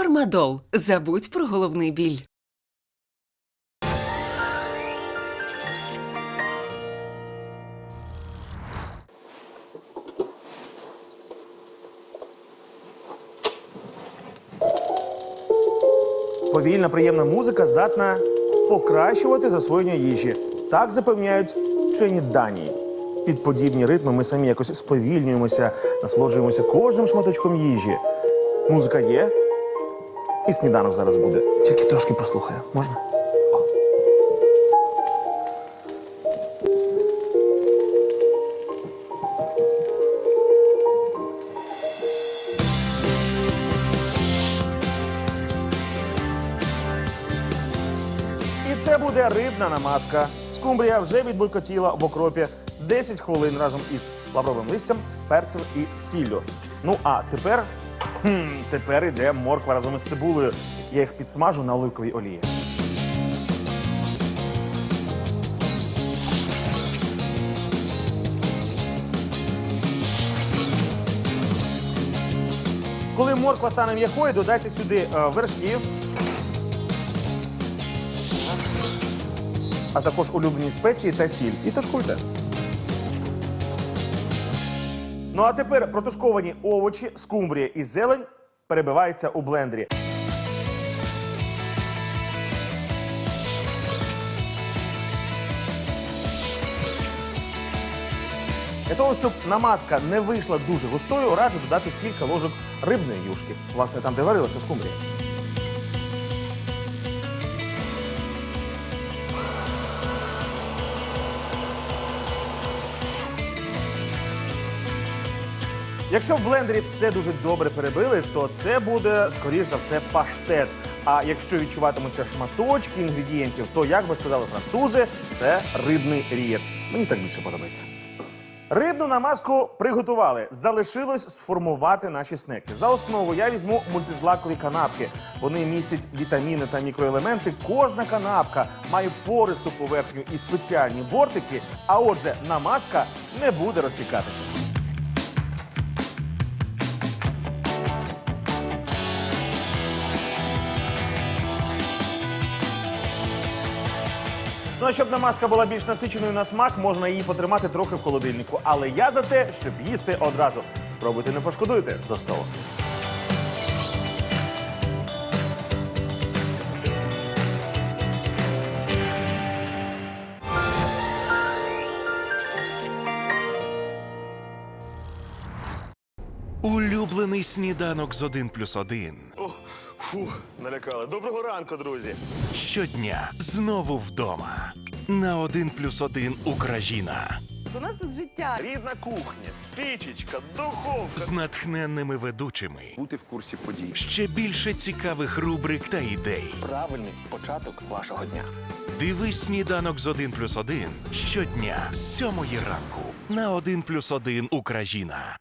Фармадол. Забудь про головний біль. Повільна приємна музика здатна покращувати засвоєння їжі. Так запевняють вчені Данії. Під подібні ритми ми самі якось сповільнюємося, насолоджуємося кожним шматочком їжі. Музика є, і сніданок зараз буде. Тільки трошки послухаю. Можна? І це буде рибна намазка. Скумбрія вже відбулькотіла в окропі 10 хвилин разом із лавровим листям, перцем і сіллю. Ну а тепер, хм, тепер іде морква разом із цибулею. Я їх підсмажу на оливковій олії. Коли морква стане м'якою, додайте сюди е, вершків, а також улюблені спеції та сіль. І тушкуйте. Ну а тепер протушковані овочі, скумбрія і зелень перебиваються у блендері. Для того, щоб намазка не вийшла дуже густою, раджу додати кілька ложок рибної юшки. Власне, там, де варилася скумбрія. Якщо в блендері все дуже добре перебили, то це буде, скоріш за все, паштет. А якщо відчуватимуться шматочки інгредієнтів, то, як би сказали французи, це рибний рієт. Мені так більше подобається. Рибну намазку приготували. Залишилось сформувати наші снеки. За основу я візьму мультизлакові канапки. Вони містять вітаміни та мікроелементи. Кожна канапка має пористу поверхню і спеціальні бортики. А отже, намазка не буде розтікатися. Ну а щоб намазка була більш насиченою на смак, можна її потримати трохи в холодильнику. Але я за те, щоб їсти одразу. Спробуйте, не пошкодуйте до столу. Улюблений сніданок з 1 плюс 1. О, фу, налякали. Доброго ранку, друзі. Щодня знову вдома. На 1 плюс 1 Україна У нас тут життя. Рідна кухня, пічечка, духовка. з натхненними ведучими. бути в курсі подій. Ще більше цікавих рубрик та ідей. Правильний початок вашого дня. Дивись сніданок з 1 плюс 1 щодня з 7 ранку на 1 плюс 1 Україна.